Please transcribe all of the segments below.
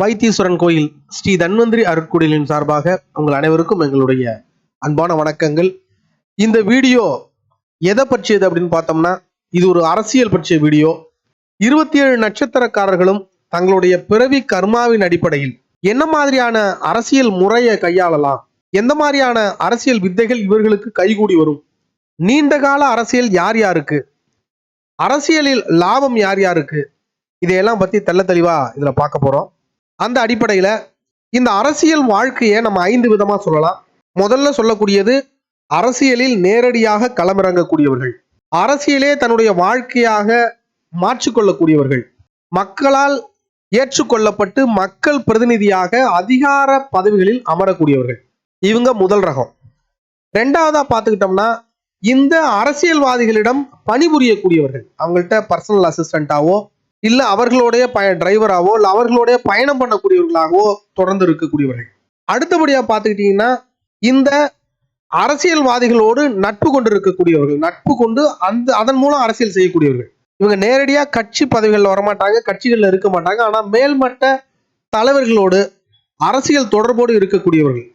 வைத்தீஸ்வரன் கோயில் ஸ்ரீ தன்வந்திரி அருட்குடிலின் சார்பாக உங்கள் அனைவருக்கும் எங்களுடைய அன்பான வணக்கங்கள். இந்த வீடியோ எதை பற்றியது அப்படின்னு பார்த்தோம்னா இது ஒரு அரசியல் பற்றிய வீடியோ. இருபத்தி ஏழு நட்சத்திரக்காரர்களும் தங்களுடைய பிறவி கர்மாவின் அடிப்படையில் என்ன மாதிரியான அரசியல் முறையை கையாளலாம்? எந்த மாதிரியான அரசியல் வித்தைகள் இவர்களுக்கு கைகூடி வரும்? நீண்ட கால அரசியல் யார் யாருக்கு? அரசியலில் லாபம் யார் யாருக்கு? இதையெல்லாம் பத்தி தெல்ல தெளிவா இதுல பார்க்க போறோம். அந்த அடிப்படையில இந்த அரசியல் வாழ்க்கையை நம்ம ஐந்து விதமா சொல்லலாம். முதல்ல சொல்லக்கூடியது அரசியலில் நேரடியாக களமிறங்கக்கூடியவர்கள். அரசியலே தன்னுடைய வாழ்க்கையாக மாற்றிக்கொள்ளக்கூடியவர்கள். மக்களால் ஏற்றுக்கொள்ளப்பட்டு மக்கள் பிரதிநிதியாக அதிகார பதவிகளில் அமரக்கூடியவர்கள். இவங்க முதல் ரகம். ரெண்டாவதா பார்த்துக்கிட்டோம்னா இந்த அரசியல்வாதிகளிடம் பணிபுரியக்கூடியவர்கள். அவங்கள்ட்ட பர்சனல் அசிஸ்டண்ட்டாவோ இல்ல அவர்களுடைய பய டிரைவராகவோ இல்ல அவர்களுடைய பயணம் பண்ணக்கூடியவர்களாகவோ தொடர்ந்து இருக்கக்கூடியவர்கள். அடுத்தபடியா பார்த்துக்கிட்டீங்கன்னா இந்த அரசியல்வாதிகளோடு நட்பு கொண்டு இருக்கக்கூடியவர்கள் நட்பு கொண்டு அந்த அதன் மூலம் அரசியல் செய்யக்கூடியவர்கள். இவங்க நேரடியா கட்சி பதவிகளில் வரமாட்டாங்க கட்சிகள்ல இருக்க மாட்டாங்க ஆனா மேல்மட்ட தலைவர்களோடு அரசியல் தொடர்போடு இருக்கக்கூடியவர்கள்.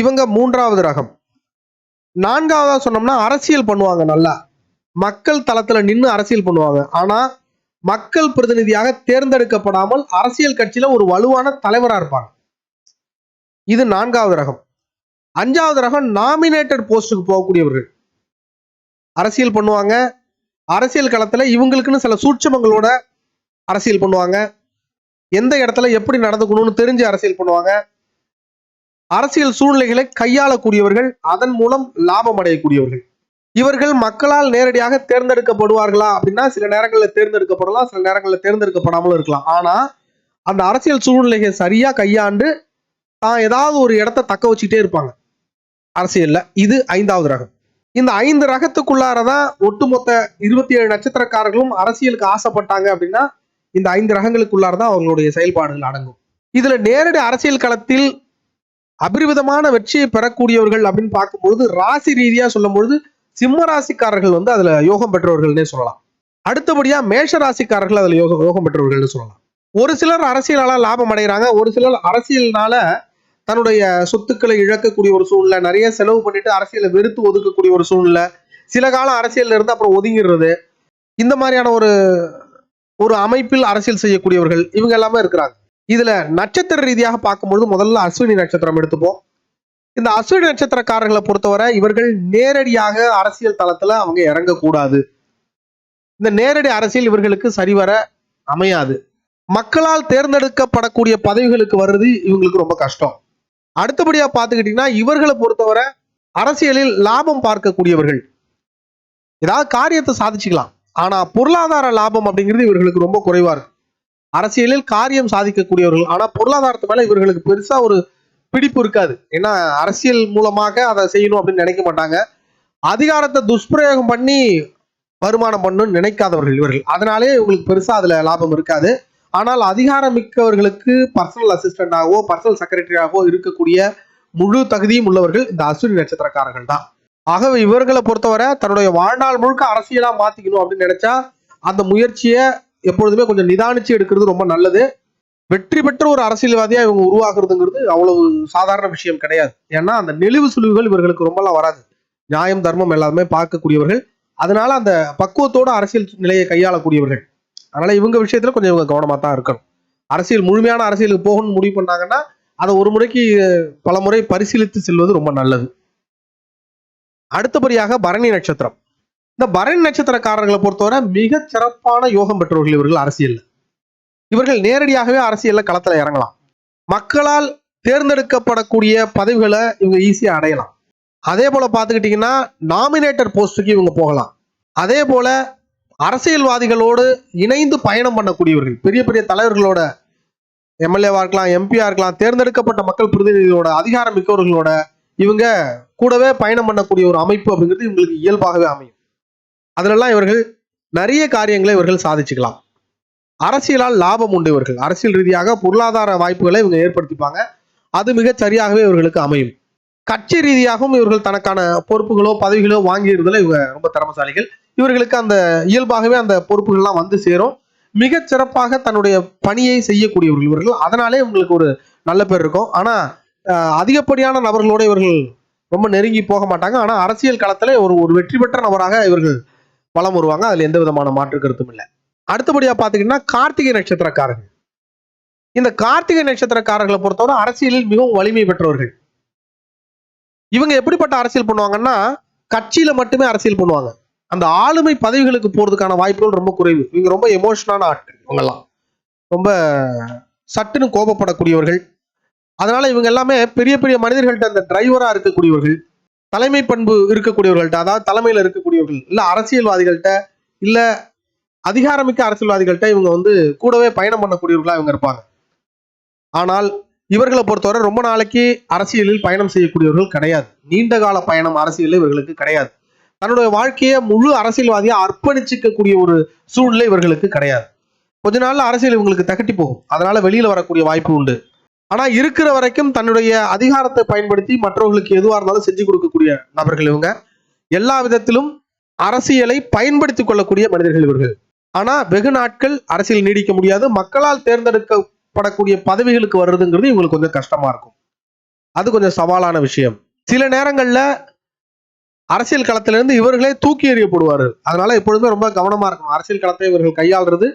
இவங்க மூன்றாவது ரகம். நான்காவதா சொன்னோம்னா அரசியல் பண்ணுவாங்க நல்லா. மக்கள் தளத்துல நின்று அரசியல் பண்ணுவாங்க. ஆனா மக்கள் பிரதிநிதியாக தேர்ந்தெடுக்கப்படாமல் அரசியல் கட்சியில ஒரு வலுவான தலைவராக இருப்பாங்க. இது நான்காவது ரகம். அஞ்சாவது ரகம் நாமினேட்டட் போஸ்டுக்கு போகக்கூடியவர்கள். அரசியல் பண்ணுவாங்க. அரசியல் களத்துல இவங்களுக்குன்னு சில சூட்சமங்களோட அரசியல் பண்ணுவாங்க. எந்த இடத்துல எப்படி நடந்துக்கணும்னு தெரிஞ்சு அரசியல் பண்ணுவாங்க. அரசியல் சூழ்நிலைகளை கையாளக்கூடியவர்கள் அதன் மூலம் லாபம் அடையக்கூடியவர்கள். இவர்கள் மக்களால் நேரடியாக தேர்ந்தெடுக்கப்படுவார்களா அப்படின்னா சில நேரங்களில் தேர்ந்தெடுக்கப்படலாம் சில நேரங்களில் தேர்ந்தெடுக்கப்படாமலும் இருக்கலாம். ஆனா அந்த அரசியல் சூழ்நிலையை சரியா கையாண்டு தான் ஏதாவது ஒரு இடத்த தக்க வச்சுக்கிட்டே இருப்பாங்க. அரசியல்ல இது ஐந்தாவது ரகம். இந்த ஐந்து ரகத்துக்குள்ளாரதான் ஒட்டுமொத்த இருபத்தி ஏழு நட்சத்திரக்காரர்களும் அரசியலுக்கு ஆசைப்பட்டாங்க அப்படின்னா இந்த ஐந்து ரகங்களுக்குள்ளார தான் அவங்களுடைய செயல்பாடுகள் அடங்கும். இதுல நேரடி அரசியல் களத்தில் அபரிவிதமான வெற்றியை பெறக்கூடியவர்கள் அப்படின்னு பார்க்கும்பொழுது ராசி ரீதியா சொல்லும்பொழுது சிம்ம ராசிக்காரர்கள் வந்து அதுல யோகம் பெற்றவர்கள்னே சொல்லலாம். அடுத்தபடியா மேஷ ராசிக்காரர்கள் அதுல யோகம் யோகம் பெற்றவர்கள்னு சொல்லலாம். ஒரு சிலர் அரசியலால லாபம் அடைகிறாங்க ஒரு சிலர் அரசியல்னால தன்னுடைய சொத்துக்களை இழக்கக்கூடிய ஒரு சூழ்நிலை நிறைய செலவு பண்ணிட்டு அரசியலை வெறுத்து ஒதுக்கக்கூடிய ஒரு சூழ்நிலை. சில காலம் அரசியல்ல இருந்து அப்புறம் ஒதுங்கிடுறது. இந்த மாதிரியான ஒரு ஒரு அமைப்பில் அரசியல் செய்யக்கூடியவர்கள் இவங்க எல்லாமே இருக்கிறாங்க. இதுல நட்சத்திர ரீதியாக பார்க்கும்பொழுது முதல்ல அஸ்வினி நட்சத்திரம் எடுத்துப்போம். இந்த அஸ்வினி நட்சத்திரக்காரர்களை பொறுத்தவரை இவர்கள் நேரடியாக அரசியல் தளத்துல அவங்க இறங்கக்கூடாது. இந்த நேரடி அரசியல் இவர்களுக்கு சரிவர அமையாது. மக்களால் தேர்ந்தெடுக்கப்படக்கூடிய பதவிகளுக்கு வர்றது இவங்களுக்கு ரொம்ப கஷ்டம். அடுத்தபடியா பார்த்துக்கிட்டீங்கன்னா இவர்களை பொறுத்தவரை அரசியலில் லாபம் பார்க்கக்கூடியவர்கள். ஏதாவது காரியத்தை சாதிச்சுக்கலாம். ஆனா பொருளாதார லாபம் அப்படிங்கிறது இவர்களுக்கு ரொம்ப குறைவா இருக்கு அரசியலில் காரியம் சாதிக்கக்கூடியவர்கள். ஆனா பொருளாதாரத்து மேல இவர்களுக்கு பெருசா ஒரு பிடிப்பு இருக்காது. ஏன்னா அரசியல் மூலமாக அதை செய்யணும் அப்படின்னு நினைக்க மாட்டாங்க. அதிகாரத்தை துஷ்பிரயோகம் பண்ணி வருமானம் பண்ணணும்னு நினைக்காதவர்கள் இவர்கள். அதனாலே இவங்களுக்கு பெருசா அதுல லாபம் இருக்காது. ஆனால் அதிகாரம் மிக்கவர்களுக்கு பர்சனல் அசிஸ்டண்டாகவோ பர்சனல் செக்ரட்டரியாகவோ இருக்கக்கூடிய முழு தகுதியும் உள்ளவர்கள் இந்த அஸ்வினி நட்சத்திரக்காரர்கள் தான். ஆகவே இவர்களை பொறுத்தவரை தன்னுடைய வாழ்நாள் முழுக்க அரசியலா மாத்திக்கணும் அப்படின்னு நினைச்சா அந்த முயற்சியை எப்பொழுதுமே கொஞ்சம் நிதானிச்சு எடுக்கிறது ரொம்ப நல்லது. வெற்றி பெற்ற ஒரு அரசியல்வாதியா இவங்க உருவாக்குறதுங்கிறது அவ்வளவு சாதாரண விஷயம் கிடையாது. ஏன்னா அந்த நெளிவு சுழிவுகள் இவர்களுக்கு ரொம்பலாம் வராது. நியாயம் தர்மம் எல்லாமே பார்க்கக்கூடியவர்கள். அதனால அந்த பக்குவத்தோட அரசியல் நிலையை கையாளக்கூடியவர்கள். அதனால இவங்க விஷயத்துல கொஞ்சம் இவங்க கவனமா தான் இருக்கணும். அரசியல் முழுமையான அரசியலுக்கு போகணும்னு முடிவு பண்ணாங்கன்னா அதை ஒரு முறைக்கு பல முறை பரிசீலித்து செல்வது ரொம்ப நல்லது. அடுத்தபடியாக பரணி நட்சத்திரம். இந்த பரணி நட்சத்திரக்காரர்களை பொறுத்தவரை மிக சிறப்பான யோகம் பெற்றவர்கள் இவர்கள் அரசியல்ல. இவர்கள் நேரடியாகவே அரசியல்ல களத்துல இறங்கலாம். மக்களால் தேர்ந்தெடுக்கப்படக்கூடிய பதவிகளை இவங்க ஈஸியா அடையலாம். அதே போல பார்த்துக்கிட்டிங்கன்னா நாமினேட்டர் போஸ்ட்டுக்கு இவங்க போகலாம். அதே போல அரசியல்வாதிகளோடு இணைந்து பயணம் பண்ணக்கூடியவர்கள் பெரிய பெரிய தலைவர்களோட எம்எல்ஏவா இருக்கலாம் எம்பியா இருக்கலாம் தேர்ந்தெடுக்கப்பட்ட மக்கள் பிரதிநிதிகளோட அதிகாரம் மிக்கவர்களோட இவங்க கூடவே பயணம் பண்ணக்கூடிய ஒரு அமைப்பு அப்படிங்கிறது இவங்களுக்கு இயல்பாகவே அமையும். அதிலெல்லாம் இவர்கள் நிறைய காரியங்களை இவர்கள் சாதிச்சுக்கலாம். அரசியலால் லாபம் உண்டு இவர்கள் அரசியல் ரீதியாக பொருளாதார வாய்ப்புகளை இவங்க ஏற்படுத்திப்பாங்க. அது மிகச் சரியாகவே இவர்களுக்கு அமையும். கட்சி ரீதியாகவும் இவர்கள் தனக்கான பொறுப்புகளோ பதவிகளோ வாங்கியிருந்ததில் இவங்க ரொம்ப திறமசாலிகள். இவர்களுக்கு அந்த இயல்பாகவே அந்த பொறுப்புகள்லாம் வந்து சேரும். மிக சிறப்பாக தன்னுடைய பணியை செய்யக்கூடியவர்கள் இவர்கள். அதனாலே இவங்களுக்கு ஒரு நல்ல பேர் இருக்கும். ஆனா அதிகப்படியான நபர்களோட இவர்கள் ரொம்ப நெருங்கி போக மாட்டாங்க. ஆனா அரசியல் களத்துல ஒரு ஒரு வெற்றி பெற்ற நபராக இவர்கள் வலம் வருவாங்க. அதுல எந்த விதமான மாற்று கருத்தும் இல்லை. அடுத்தபடியாக பார்த்தீங்கன்னா கார்த்திகை நட்சத்திரக்காரர்கள். இந்த கார்த்திகை நட்சத்திரக்காரர்களை பொறுத்தவரை அரசியலில் மிகவும் வலிமை பெற்றவர்கள். இவங்க எப்படிப்பட்ட அரசியல் பண்ணுவாங்கன்னா கட்சியில மட்டுமே அரசியல் பண்ணுவாங்க. அந்த ஆளுமை பதவிகளுக்கு போறதுக்கான வாய்ப்புகள் ரொம்ப குறைவு. இவங்க ரொம்ப எமோஷனான ஆட்கள் இவங்கெல்லாம். ரொம்ப சட்டுன்னு கோபப்படக்கூடியவர்கள். அதனால இவங்க எல்லாமே பெரிய பெரிய மனிதர்கள்ட்ட அந்த டிரைவரா இருக்கக்கூடியவர்கள். தலைமை பண்பு இருக்கக்கூடியவர்கள்ட்ட அதாவது தலைமையில இருக்கக்கூடியவர்கள் இல்ல அரசியல்வாதிகள்கிட்ட இல்ல அதிகாரமிக்க அரசியல்வாதிகள்கிட்ட இவங்க வந்து கூடவே பயணம் பண்ணக்கூடியவர்களா இவங்க இருப்பாங்க. ஆனால் இவர்களை பொறுத்தவரை ரொம்ப நாளைக்கு அரசியலில் பயணம் செய்யக்கூடியவர்கள் கிடையாது. நீண்ட கால பயணம் அரசியலில் இவர்களுக்கு கிடையாது. தன்னுடைய வாழ்க்கையை முழு அரசியல்வாதியா அர்ப்பணிச்சிக்கக்கூடிய ஒரு சூழ்நிலை இவர்களுக்கு கிடையாது. கொஞ்ச நாள்ல அரசியல் இவங்களுக்கு தகட்டி போகும். அதனால வெளியில வரக்கூடிய வாய்ப்பு உண்டு. ஆனா இருக்கிற வரைக்கும் தன்னுடைய அதிகாரத்தை பயன்படுத்தி மற்றவர்களுக்கு எதுவா இருந்தாலும் செஞ்சு கொடுக்கக்கூடிய நபர்கள் இவங்க. எல்லா விதத்திலும் அரசியலை பயன்படுத்திக் கொள்ளக்கூடிய மனிதர்கள் இவர்கள். ஆனால் வெகு நாட்கள் அரசியல் நீடிக்க முடியாது. மக்களால் தேர்ந்தெடுக்கப்படக்கூடிய பதவிகளுக்கு வர்றதுங்கிறது இவங்களுக்கு கொஞ்சம் கஷ்டமா இருக்கும். அது கொஞ்சம் சவாலான விஷயம். சில நேரங்களில் அரசியல் களத்திலிருந்து இவர்களே தூக்கி எறியப்படுவார்கள். அதனால எப்பொழுதுமே ரொம்ப கவனமா இருக்கணும். அரசியல் களத்தை இவர்கள் கையாளுறது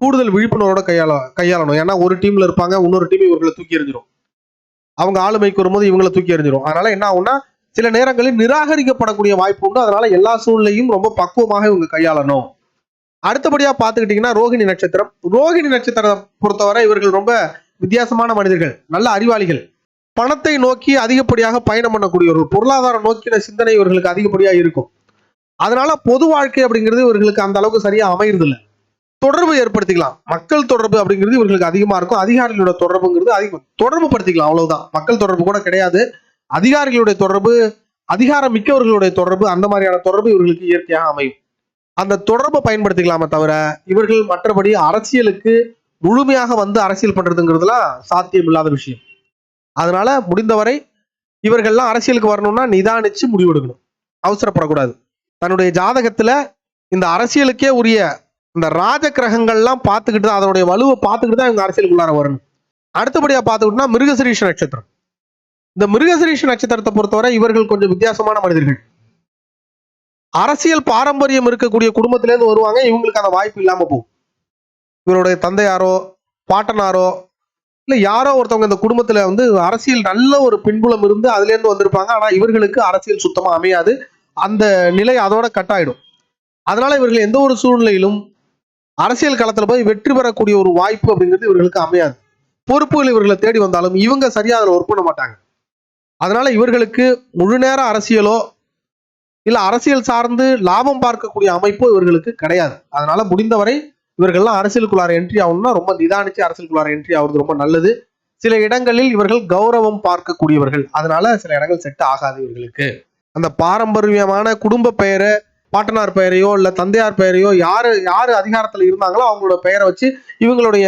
கூடுதல் விழிப்புணர்வோட கையாள கையாளணும். ஏன்னா ஒரு டீம்ல இருப்பாங்க இன்னொரு டீம் இவர்களை தூக்கி எறிஞ்சிரும். அவங்க ஆளுமைக்கு வரும்போது இவங்களை தூக்கி எறிஞ்சிரும். அதனால என்ன ஆகும்னா சில நேரங்களில் நிராகரிக்கப்படக்கூடிய வாய்ப்பு உண்டு. அதனால எல்லா சூழ்நிலையும் ரொம்ப பக்குவமாக இவங்க கையாளணும். அடுத்தபடியா பாத்துக்கிட்டீங்கன்னா ரோகிணி நட்சத்திரம். ரோகிணி நட்சத்திரம் பொறுத்தவரை இவர்கள் ரொம்ப வித்தியாசமான மனிதர்கள். நல்ல அறிவாளிகள். பணத்தை நோக்கி அதிகப்படியாக பயணம் பண்ணக்கூடியவர்கள் பொருளாதார நோக்கின சிந்தனை இவர்களுக்கு அதிகப்படியா இருக்கும். அதனால பொது வாழ்க்கை அப்படிங்கிறது இவர்களுக்கு அந்த அளவுக்கு சரியா அமையறதில்ல. தொடர்பு ஏற்படுத்திக்கலாம். மக்கள் தொடர்பு அப்படிங்கிறது இவர்களுக்கு அதிகமா இருக்கும். அதிகாரிகளோட தொடர்புங்கிறது அதிகம். தொடர்பு படுத்திக்கலாம் அவ்வளவுதான். மக்கள் தொடர்பு கூட கிடையாது. அதிகாரிகளுடைய தொடர்பு அதிகாரம் மிக்கவர்களுடைய தொடர்பு அந்த மாதிரியான தொடர்பு இவர்களுக்கு இயற்கையாக அமையும். அந்த தொடர்பை பயன்படுத்திக்கலாமே தவிர இவர்கள் மற்றபடி அரசியலுக்கு முழுமையாக வந்து அரசியல் பண்றதுங்கிறதுலாம் சாத்தியம் இல்லாத விஷயம். அதனால முடிந்தவரை இவர்கள்லாம் அரசியலுக்கு வரணும்னா நிதானிச்சு முடிவெடுக்கணும். அவசரப்படக்கூடாது. தன்னுடைய ஜாதகத்துல இந்த அரசியலுக்கே உரிய இந்த ராஜ கிரகங்கள்லாம் பார்த்துக்கிட்டு தான் அதனுடைய வலுவை பார்த்துக்கிட்டு தான் இவங்க அரசியலுக்குள்ளார வரணும். அடுத்தபடியா பார்த்துக்கிட்டோம்னா மிருகசிரீஷ நட்சத்திரம். இந்த மிருகசிரீஷ நட்சத்திரத்தை பொறுத்தவரை இவர்கள் கொஞ்சம் வித்தியாசமான மனிதர்கள். அரசியல் பாரம்பரியம் இருக்கக்கூடிய குடும்பத்திலேருந்து வருவாங்க. இவங்களுக்கு அந்த வாய்ப்பு இல்லாமல் போகும். இவருடைய தந்தையாரோ பாட்டனாரோ இல்லை யாரோ ஒருத்தவங்க இந்த குடும்பத்துல வந்து அரசியல் நல்ல ஒரு பின்புலம் இருந்து அதுலேருந்து வந்திருப்பாங்க. ஆனால் இவர்களுக்கு அரசியல் சுத்தமாக அமையாது. அந்த நிலை அதோட கட் ஆயிடும். அதனால இவர்கள் எந்த ஒரு சூழ்நிலையிலும் அரசியல் களத்துல போய் வெற்றி பெறக்கூடிய ஒரு வாய்ப்பு அப்படிங்கிறது இவர்களுக்கு அமையாது. பொறுப்புகள் இவர்களை தேடி வந்தாலும் இவங்க சரியா அதில் ஒர்க் பண்ண மாட்டாங்க. அதனால இவர்களுக்கு முழு நேர அரசியலோ இல்ல அரசியல் சார்ந்து லாபம் பார்க்கக்கூடிய அமைப்பு இவர்களுக்கு கிடையாது. அதனால முடிந்தவரை இவர்கள்லாம் அரசியலுக்குள்ளார என்ட்ரி ஆகணும்னா ரொம்ப நிதானிச்சு அரசியலுக்குள்ளார என்ட்ரி ஆகுறது ரொம்ப நல்லது. சில இடங்களில் இவர்கள் கௌரவம் பார்க்கக்கூடியவர்கள். அதனால சில இடங்கள் செட் ஆகாது இவர்களுக்கு. அந்த பாரம்பரியமான குடும்ப பெயரை பாட்டனார் பெயரையோ இல்ல தந்தையார் பெயரையோ யாரு யாரு அதிகாரத்துல இருந்தாங்களோ அவங்களோட பெயரை வச்சு இவங்களுடைய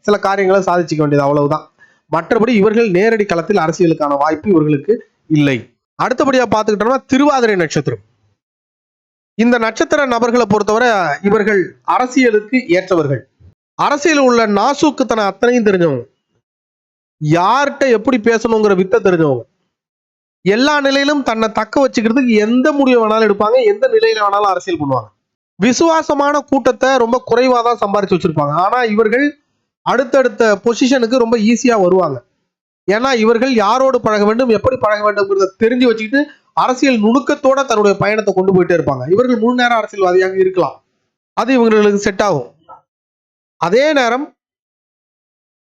சில காரியங்களை சாதிச்சுக்க வேண்டியது அவ்வளவுதான். மற்றபடி இவர்கள் நேரடி களத்தில் அரசியலுக்கான வாய்ப்பு இவர்களுக்கு இல்லை. அடுத்தபடியா பார்த்துக்கிட்டோம்னா திருவாதிரை நட்சத்திரம். இந்த நட்சத்திர நபர்களை பொறுத்தவரை இவர்கள் அரசியலுக்கு ஏற்றவர்கள். அரசியல் உள்ள நாசூக்குத்தனை அத்தனையும் தெரிஞ்சவங்க. யார்கிட்ட எப்படி பேசணுங்கிற வித்தை தெரிஞ்சவங்க. எல்லா நிலையிலும் தன்னை தக்க வச்சுக்கிறதுக்கு எந்த முடிவு வேணாலும் எடுப்பாங்க எந்த நிலையில வேணாலும் அரசியல் பண்ணுவாங்க. விசுவாசமான கூட்டத்தை ரொம்ப குறைவாதான் சம்பாரிச்சு வச்சிருப்பாங்க. ஆனா இவர்கள் அடுத்தடுத்த பொசிஷனுக்கு ரொம்ப ஈஸியா வருவாங்க. ஏன்னா இவர்கள் யாரோடு பழக வேண்டும் எப்படி பழக வேண்டும்ங்கிறத தெரிஞ்சு வச்சுக்கிட்டு அரசியல் நுணுக்கத்தோட தன்னுடைய பயணத்தை கொண்டு போயிட்டே இருப்பாங்க. இவர்கள் முழு நேரம் அரசியல்வாதியாக இருக்கலாம். அது இவங்களுக்கு செட் ஆகும். அதே நேரம்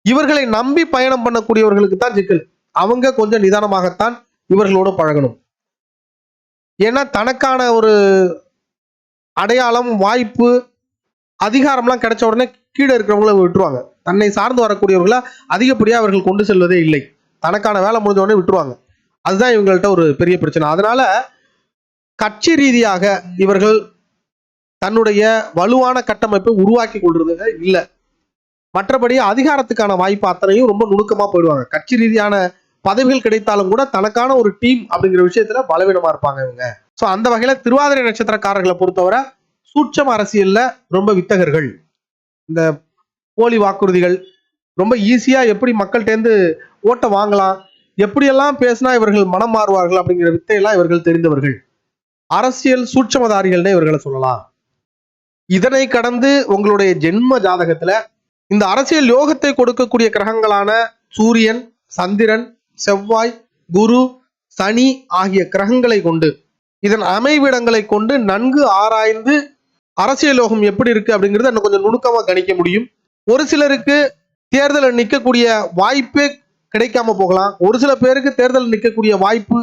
இவர்களை நம்பி பயணம் பண்ணக்கூடியவர்களுக்கு தான் சிக்கல். அவங்க கொஞ்சம் நிதானமாகத்தான் இவர்களோடு பழகணும். ஏன்னா தனக்கான ஒரு அடையாளம் வாய்ப்பு அதிகாரம்லாம் கிடைச்ச உடனே கீழே இருக்கிறவங்கள விட்டுருவாங்க. தன்னை சார்ந்து வரக்கூடியவர்களை அதிகப்படியாக அவர்கள் கொண்டு செல்வதே இல்லை. தனக்கான வேலை முடிஞ்ச உடனே விட்டுருவாங்க. அதுதான் இவங்கள்ட்ட ஒரு பெரிய பிரச்சனை. அதனால கட்சி ரீதியாக இவர்கள் தன்னுடைய வலுவான கட்டமைப்பை உருவாக்கி கொள்றது இல்லை. மற்றபடி அதிகாரத்துக்கான வாய்ப்பு அத்தனையும் ரொம்ப நுணுக்கமா போயிடுவாங்க. கட்சி ரீதியான பதவிகள் கிடைத்தாலும் கூட தனக்கான ஒரு டீம் அப்படிங்கிற விஷயத்துல பலவீனமா இருப்பாங்க இவங்க. ஸோ அந்த வகையில திருவாதிரை நட்சத்திரக்காரர்களை பொறுத்தவரை சூட்சம அரசியல்ல ரொம்ப வித்தகர்கள். இந்த போலி வாக்குறுதிகள் ரொம்ப ஈஸியா எப்படி மக்கள்கிட்டேருந்து ஓட்டை வாங்கலாம் எப்படியெல்லாம் பேசினா இவர்கள் மனம் மாறுவார்கள் அப்படிங்கிற வித்தையெல்லாம் இவர்கள் தெரிந்தவர்கள். அரசியல் சூட்சமதாரிகள்னே இவர்களை சொல்லலாம். இதனை கடந்து உங்களுடைய ஜென்ம ஜாதகத்துல இந்த அரசியல் யோகத்தை கொடுக்கக்கூடிய கிரகங்களான சூரியன் சந்திரன் செவ்வாய் குரு சனி ஆகிய கிரகங்களை கொண்டு இதன் அமைவிடங்களை கொண்டு நன்கு ஆராய்ந்து அரசியல் லோகம் எப்படி இருக்கு அப்படிங்கிறத இன்னும் கொஞ்சம் நுணுக்கமாக கணிக்க முடியும். ஒரு சிலருக்கு தேர்தலில் நிற்கக்கூடிய வாய்ப்பே கிடைக்காம போகலாம். ஒரு சில பேருக்கு தேர்தலில் நிற்கக்கூடிய வாய்ப்பு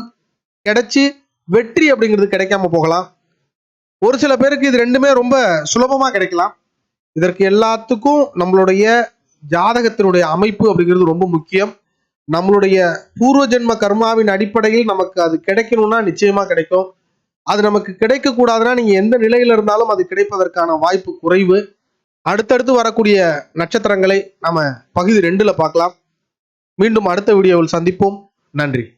கிடைச்சி வெற்றி அப்படிங்கிறது கிடைக்காம போகலாம். ஒரு சில பேருக்கு இது ரெண்டுமே ரொம்ப சுலபமாக கிடைக்கலாம். இதற்கு எல்லாத்துக்கும் நம்மளுடைய ஜாதகத்தினுடைய அமைப்பு அப்படிங்கிறது ரொம்ப முக்கியம். நம்மளுடைய பூர்வ ஜென்ம கர்மாவின் அடிப்படையில் நமக்கு அது கிடைக்கணும்னா நிச்சயமா கிடைக்கும். அது நமக்கு கிடைக்கக்கூடாதுன்னா நீங்கள் நீங்க எந்த நிலையில இருந்தாலும் அது கிடைப்பதற்கான வாய்ப்பு குறைவு. அடுத்தடுத்து வரக்கூடிய நட்சத்திரங்களை நாம பகுதி ரெண்டுல பார்க்கலாம். மீண்டும் அடுத்த வீடியோவில் சந்திப்போம். நன்றி.